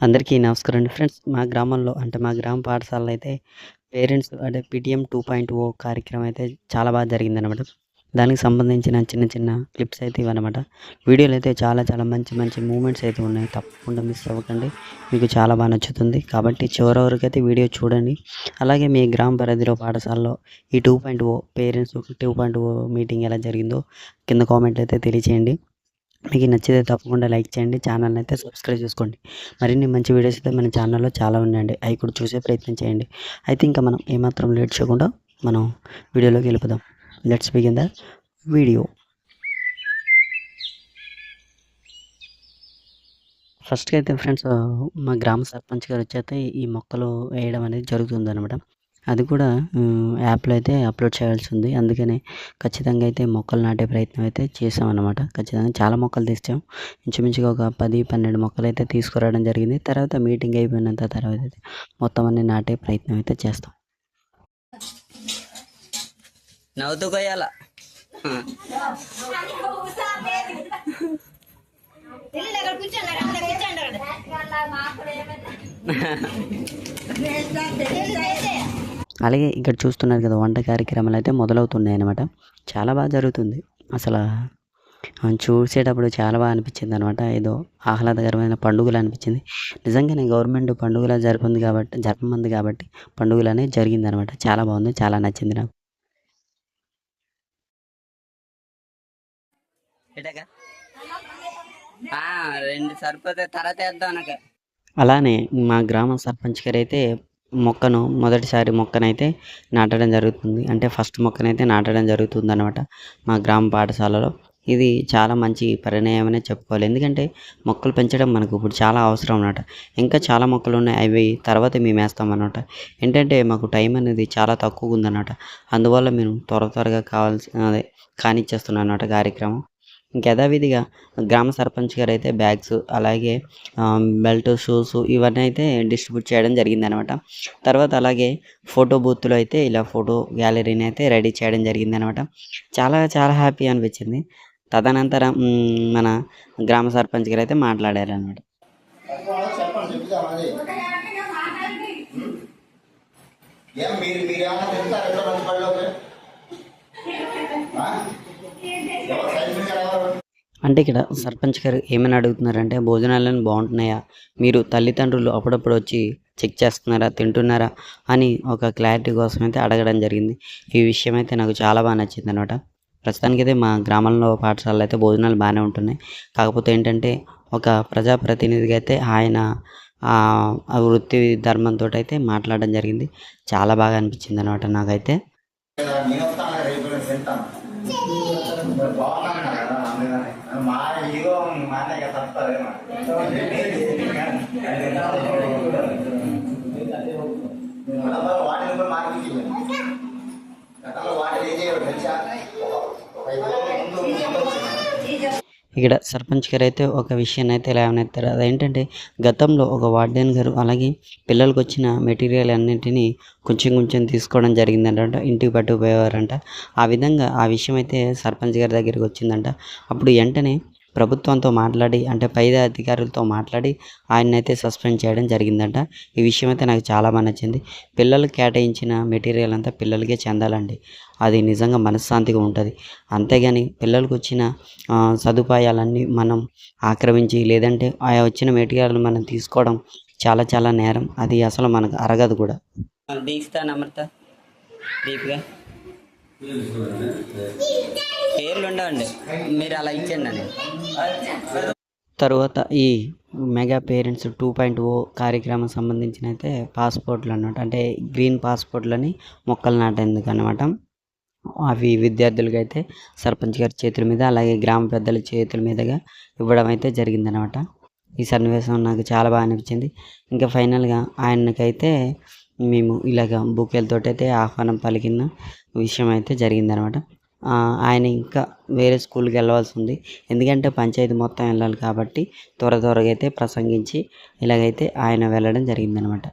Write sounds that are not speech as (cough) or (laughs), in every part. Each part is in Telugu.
అందరికీ నమస్కారం అండి. ఫ్రెండ్స్ మా గ్రామంలో అంటే మా గ్రామ పాఠశాలలో అయితే పేరెంట్స్ అంటే పిటిఎం టూ పాయింట్ ఓ కార్యక్రమం అయితే చాలా బాగా జరిగిందనమాట దానికి సంబంధించిన చిన్న చిన్న క్లిప్స్ అయితే ఇవన్నమాట వీడియోలు అయితే చాలా చాలా మంచి మంచి మూమెంట్స్ అయితే ఉన్నాయి. తప్పకుండా మిస్ అవ్వకండి. మీకు చాలా బాగా నచ్చుతుంది. కాబట్టి చివరి వరకు అయితే వీడియో చూడండి. అలాగే మీ గ్రామ పరిధిలో పాఠశాలలో ఈ two point O parents two point O meeting ఎలా జరిగిందో కింద కామెంట్ అయితే తెలియచేయండి. మీకు నచ్చితే తప్పకుండా లైక్ చేయండి. ఛానల్ని అయితే సబ్స్క్రైబ్ చేసుకోండి. మరిన్ని మంచి వీడియోస్ అయితే మన ఛానల్లో చాలా ఉన్నాయండి. అవి కూడా చూసే ప్రయత్నం చేయండి. అయితే ఇంకా మనం ఏమాత్రం లేట్ చేయకుండా మనం వీడియోలోకి వెళ్ళిపోదాం. Let's begin the video. ఫస్ట్గా అయితే ఫ్రెండ్స్ మా గ్రామ సర్పంచ్ గారు వచ్చేస్తే ఈ మొక్కలు వేయడం అనేది జరుగుతుంది అనమాట అది కూడా యాప్లో అయితే అప్లోడ్ చేయాల్సి ఉంది అందుకనే ఖచ్చితంగా అయితే మొక్కలు నాటే ప్రయత్నం అయితే చేసామన్నమాట. ఖచ్చితంగా చాలా మొక్కలు తెచ్చాం. ఇంచుమించుగా ఒక పది పన్నెండు మొక్కలు అయితే తీసుకురావడం జరిగింది. తర్వాత మీటింగ్ అయిపోయినంత తర్వాత అయితే మొత్తం అన్ని నాటే ప్రయత్నం అయితే చేస్తాం. నవ్వుతూ కొయ్యాల? (laughs) అలాగే ఇక్కడ చూస్తున్నారు కదా వంట కార్యక్రమాలు అయితే మొదలవుతున్నాయి అనమాట చాలా బాగా జరుగుతుంది. అసలు చూసేటప్పుడు చాలా బాగా అనిపించింది అనమాట ఏదో ఆహ్లాదకరమైన పండుగలు అనిపించింది. నిజంగానే గవర్నమెంట్ పండుగలా జరుపుంది కాబట్టి జరపమంది కాబట్టి పండుగలు అనేది జరిగింది అనమాట చాలా బాగుంది చాలా నచ్చింది నాకు. రెండు సరిపోతే తర్వాత వేద్దాం అలానే మా గ్రామ సర్పంచ్ గారు అయితే మొక్కను మొదటిసారి మొక్కనైతే నాటడం జరుగుతుంది. అంటే ఫస్ట్ మొక్కనైతే నాటడం జరుగుతుంది అనమాట మా గ్రామ పాఠశాలలో. ఇది చాలా మంచి పరిణామమనే చెప్పుకోవాలి. ఎందుకంటే మొక్కలు పెంచడం మనకు ఇప్పుడు చాలా అవసరం అన్నమాట. ఇంకా చాలా మొక్కలు ఉన్నాయి. అవి తర్వాత మేము వేస్తాం అన్నమాట. ఏంటంటే మాకు టైం అనేది చాలా తక్కువగా ఉందన్నమాట. అందువల్ల మేము త్వర త్వరగా కావాల్సిన అదే కానిచ్చేస్తున్నాం అన్నమాట కార్యక్రమం. యథావిధిగా గ్రామ సర్పంచ్ గారు అయితే బ్యాగ్స్ అలాగే బెల్ట్ షూస్ ఇవన్నీ అయితే డిస్ట్రిబ్యూట్ చేయడం జరిగింది అనమాట తర్వాత అలాగే ఫోటో బూత్లో అయితే ఇలా ఫోటో గ్యాలరీని అయితే రెడీ చేయడం జరిగింది అనమాట చాలా చాలా హ్యాపీ అనిపించింది. తదనంతరం మన గ్రామ సర్పంచ్ గారు అయితే మాట్లాడారు అనమాట ఏం మీరు మీరు ఏమైనా అంటే ఇక్కడ సర్పంచ్ గారు ఏమని అడుగుతున్నారంటే భోజనాలను బాగుంటున్నాయా? మీరు తల్లిదండ్రులు అప్పుడప్పుడు వచ్చి చెక్ చేస్తున్నారా తింటున్నారా అని ఒక క్లారిటీ కోసం అయితే అడగడం జరిగింది. ఈ విషయం అయితే నాకు చాలా బాగా నచ్చింది అనమాట ప్రస్తుతానికైతే మా గ్రామంలో పాఠశాలలో అయితే భోజనాలు బాగానే ఉంటున్నాయి. కాకపోతే ఏంటంటే ఒక ప్రజాప్రతినిధిగా అయితే ఆయన వృత్తి ధర్మంతో అయితే మాట్లాడడం జరిగింది. చాలా బాగా అనిపించింది అనమాట నాకైతే. బాగున్నాను కదా అందుకని మా హీరో మా అన్నయ్య గతంలో వాటిని మార్కెట్ గతంలో వాటిని ఏం చేయరు తెలుసా ఒక ముందు. ఇక్కడ సర్పంచ్ గారు అయితే ఒక విషయాన్ని అయితే లేవనెత్తారు అదేంటంటే గతంలో ఒక వార్డెన్ గారు అలాగే పిల్లలకు వచ్చిన మెటీరియల్ అన్నింటినీ కొంచెం కొంచెం తీసుకోవడం జరిగిందంట ఇంటికి పట్టుకుపోయేవారంట. ఆ విధంగా ఆ విషయం అయితే సర్పంచ్ గారి దగ్గరికి వచ్చిందంట. అప్పుడు వెంటనే ప్రభుత్వంతో మాట్లాడి అంటే పై అధికారులతో మాట్లాడి ఆయన అయితే సస్పెండ్ చేయడం జరిగిందంట. ఈ విషయం అయితే నాకు చాలా బాగా నచ్చింది. పిల్లలకు కేటాయించిన మెటీరియల్ అంతా పిల్లలకే చెందాలండి. అది నిజంగా మనశ్శాంతిగా ఉంటుంది. అంతేగాని పిల్లలకు వచ్చిన సదుపాయాలన్నీ మనం ఆక్రమించి లేదంటే ఆ వచ్చిన మెటీరియల్ మనం తీసుకోవడం చాలా చాలా నేరం. అది అసలు మనకు అరగదు కూడా. దీక్షిత నమ్రత దీపిక. పేర్లు ఉండవండి మీరు అలా ఇచ్చండి అని. తర్వాత ఈ mega parents two point O కార్యక్రమం సంబంధించిన అయితే పాస్పోర్ట్లు అనమాట అంటే గ్రీన్ పాస్పోర్ట్లని మొక్కలు నాటేందుకు అనమాట అవి విద్యార్థులకి అయితే సర్పంచ్ గారి చేతుల మీద అలాగే గ్రామ పెద్దల చేతుల మీదుగా ఇవ్వడం అయితే జరిగిందనమాట ఈ సన్నివేశం నాకు చాలా బాగా అనిపించింది. ఇంకా ఫైనల్గా ఆయనకైతే మేము ఇలాగ బుకేలతోటి అయితే ఆహ్వానం పలికిన విషయం అయితే జరిగిందనమాట ఆయన ఇంకా వేరే స్కూల్కి వెళ్ళవలసి ఉంది. ఎందుకంటే పంచాయతీ మొత్తం వెళ్ళాలి కాబట్టి త్వర త్వరగా అయితే ప్రసంగించి ఇలాగైతే ఆయన వెళ్ళడం జరిగిందనమాట.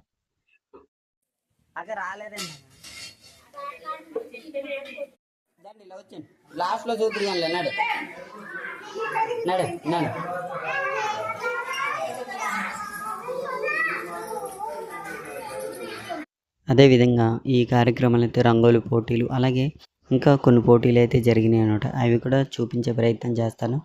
అదేవిధంగా ఈ కార్యక్రమాలు అయితే రంగోలు పోటీలు అలాగే ఇంకా కొన్ని పోటీలు అయితే జరిగినాయి అనమాట అవి కూడా చూపించే ప్రయత్నం చేస్తాను.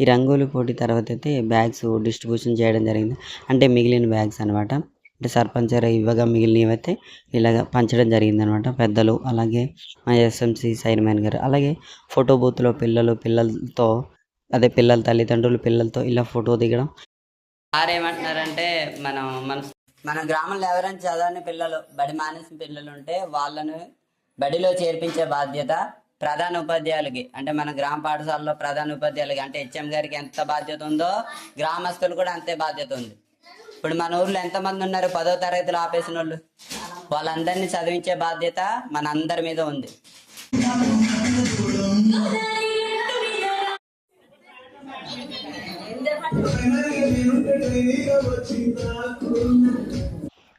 ఈ రంగోలి పోటీ తర్వాత అయితే బ్యాగ్స్ డిస్ట్రిబ్యూషన్ చేయడం జరిగింది. అంటే మిగిలిన బ్యాగ్స్ అనమాట అంటే సర్పంచ్ ఇవ్వగా మిగిలినవి అయితే ఇలాగ పంచడం జరిగింది అనమాట పెద్దలు అలాగే మా ఎస్ఎంసి చైర్మన్ గారు అలాగే ఫోటో బూత్లో పిల్లలు పిల్లలతో అదే పిల్లల తల్లిదండ్రులు పిల్లలతో ఇలా ఫోటో దిగడం. వారేమంటున్నారంటే మనం మన మన గ్రామంలో ఎవరైనా చదవని పిల్లలు బడి మానేసిన పిల్లలు ఉంటే వాళ్ళను బడిలో చేర్పించే బాధ్యత ప్రధాన ఉపాధ్యాయులకి అంటే మన గ్రామ పాఠశాలలో ప్రధాన ఉపాధ్యాయులకి అంటే హెచ్ఎం గారికి ఎంత బాధ్యత ఉందో గ్రామస్తులు కూడా అంతే బాధ్యత ఉంది. ఇప్పుడు మన ఊర్లో ఎంతమంది ఉన్నారు? పదో తరగతిలో ఆపేసిన వాళ్ళు వాళ్ళందరినీ చదివించే బాధ్యత మన అందరి మీద ఉంది.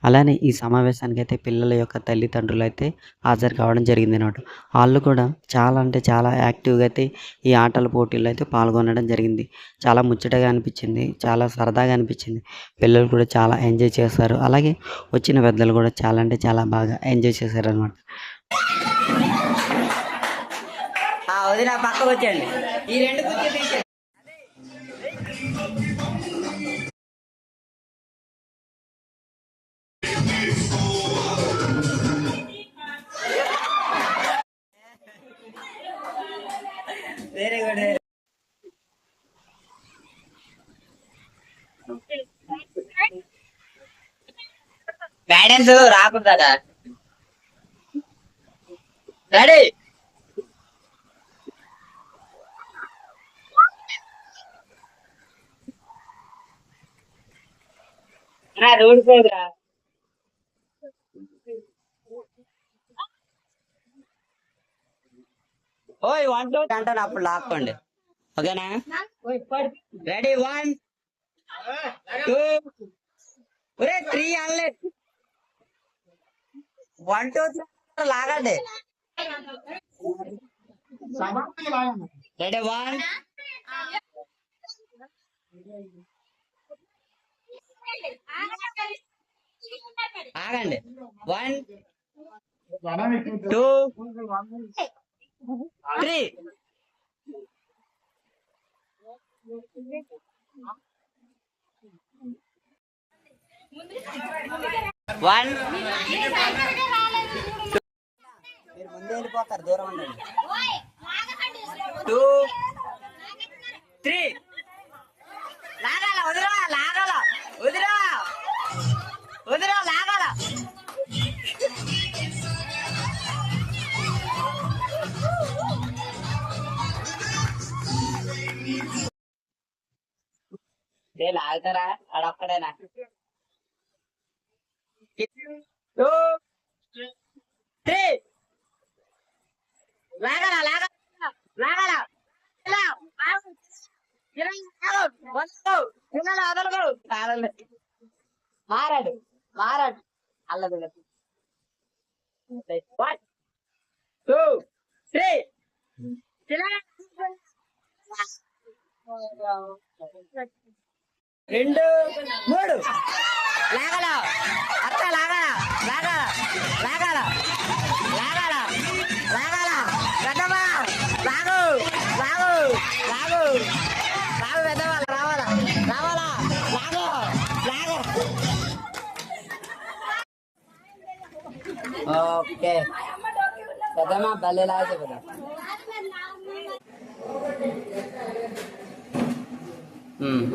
అలానే ఈ సమావేశానికి అయితే పిల్లల యొక్క తల్లిదండ్రులు అయితే హాజరు కావడం జరిగింది అనమాట వాళ్ళు కూడా చాలా అంటే చాలా యాక్టివ్గా అయితే ఈ ఆటల పోటీల్లో అయితే పాల్గొనడం జరిగింది. చాలా ముచ్చటగా అనిపించింది చాలా సరదాగా అనిపించింది. పిల్లలు కూడా చాలా ఎంజాయ్ చేస్తారు అలాగే వచ్చిన పెద్దలు కూడా చాలా అంటే చాలా బాగా ఎంజాయ్ చేశారు అనమాట వదిన పక్కకు వచ్చేయండి. ఈ రెండు కుర్చీలు గైడెన్స్ రాకూడదా రెడీ? రోడ్ పోదురా ఓయ్ వన్ టూ అంటాను అప్పుడు లాక్కోండి. ఓకేనా? రెడీ వన్ టూ ఒరే త్రీ అనలే. వన్ టూ త్రీ లాగండి. Ready one. ఆగండి. One two three. వన్. వెళ్ళిపోతారు దూరం ఉండండి. Two three. లాగాల వదిరా లాగాల వదిరా వదిరా లాగాల. ఏ లాగుతారా? ఆడొక్కడేనా? Two three. లాగాల లాగాల లాగాల ఇలా, లాగు. ఇలా, లాగు. వద్దు. పిల్లలు వదలరు. కాదండి. మారాడు మారాడు. అల్లదు వన్ టూ త్రీ రెండు మూడు. లాగల అత్త లాగల లాగల లాగల లాగల లాగల లాగే పెద్ద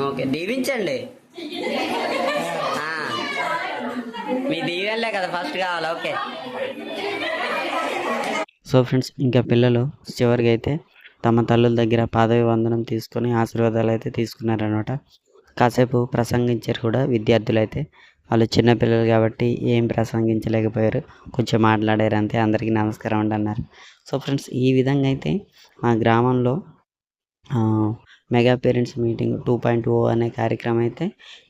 ఓకే దీవించండి. ఆ, (laughs) మీ దీవెళ్ళే కదా ఫస్ట్ కావాలి ఓకే సో ఫ్రెండ్స్ ఇంకా పిల్లలు చివరికి అయితే తమ తల్లుల దగ్గర పాదవి వందనం తీసుకొని ఆశీర్వాదాలు అయితే తీసుకున్నారనమాట కాసేపు ప్రసంగించారు కూడా విద్యార్థులు అయితే వాళ్ళు చిన్నపిల్లలు కాబట్టి ఏం ప్రసంగించలేకపోయారు. కొంచెం మాట్లాడారు అంతే. అందరికీ నమస్కారం అండి అన్నారు. సో ఫ్రెండ్స్ ఈ విధంగా అయితే మా గ్రామంలో mega parents meeting two point O అనే కార్యక్రమం అయితే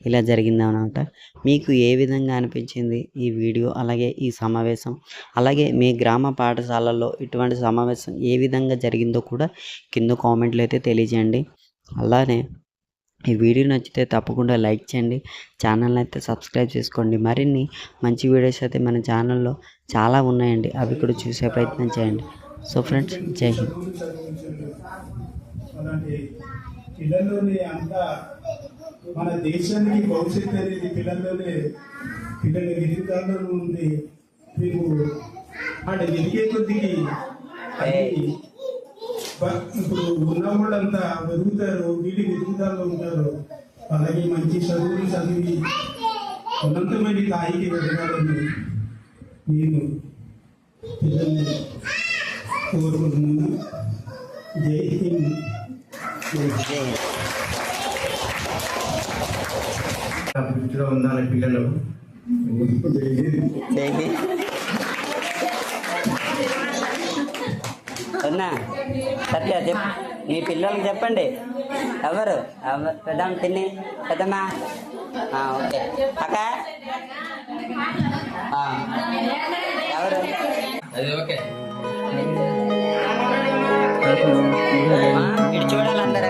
ఇలా జరిగింది అనమాట మీకు ఏ విధంగా అనిపించింది ఈ వీడియో? అలాగే ఈ సమావేశం. అలాగే మీ గ్రామ పాఠశాలల్లో ఇటువంటి సమావేశం ఏ విధంగా జరిగిందో కూడా కింద కామెంట్లు అయితే తెలియజేయండి. అలానే ఈ వీడియో నచ్చితే తప్పకుండా లైక్ చేయండి. ఛానల్ అయితే సబ్స్క్రైబ్ చేసుకోండి. మరిన్ని మంచి వీడియోస్ అయితే మన ఛానల్లో చాలా ఉన్నాయండి. అవి కూడా చూసే ప్రయత్నం చేయండి. సో ఫ్రెండ్స్ జై హింద్. పిల్లల్లోనే అంత మన దేశానికి భవిష్యత్తు అనేది పిల్లల్లోనే పిల్లల ఎదుగుదలలో ఉంది మీకు అంటే ఎదిగే కొద్దికి ఇప్పుడు ఉన్న వాళ్ళంతా ఎదుగుతారు వీళ్ళు ఎదుగుదలలో ఉంటారు. అలాగే మంచి చదువులు చదివి ఉన్నతమైన స్థాయికి ఎదగాలని నేను పిల్లల్ని కోరుకుంటున్నాను. జై హింద్. జై హింద్. అభివృద్ధిలో ఉండాలి పిల్లలు ఉన్నా సత్య చెప్పు. మీ పిల్లలకు చెప్పండి. ఎవరు? పెద్దమ్మ తిని పెద్దమ్మా? ఆ, ఓకే. అక్క? ఎవరు? అది ఓకే. ఇటు చూడాలి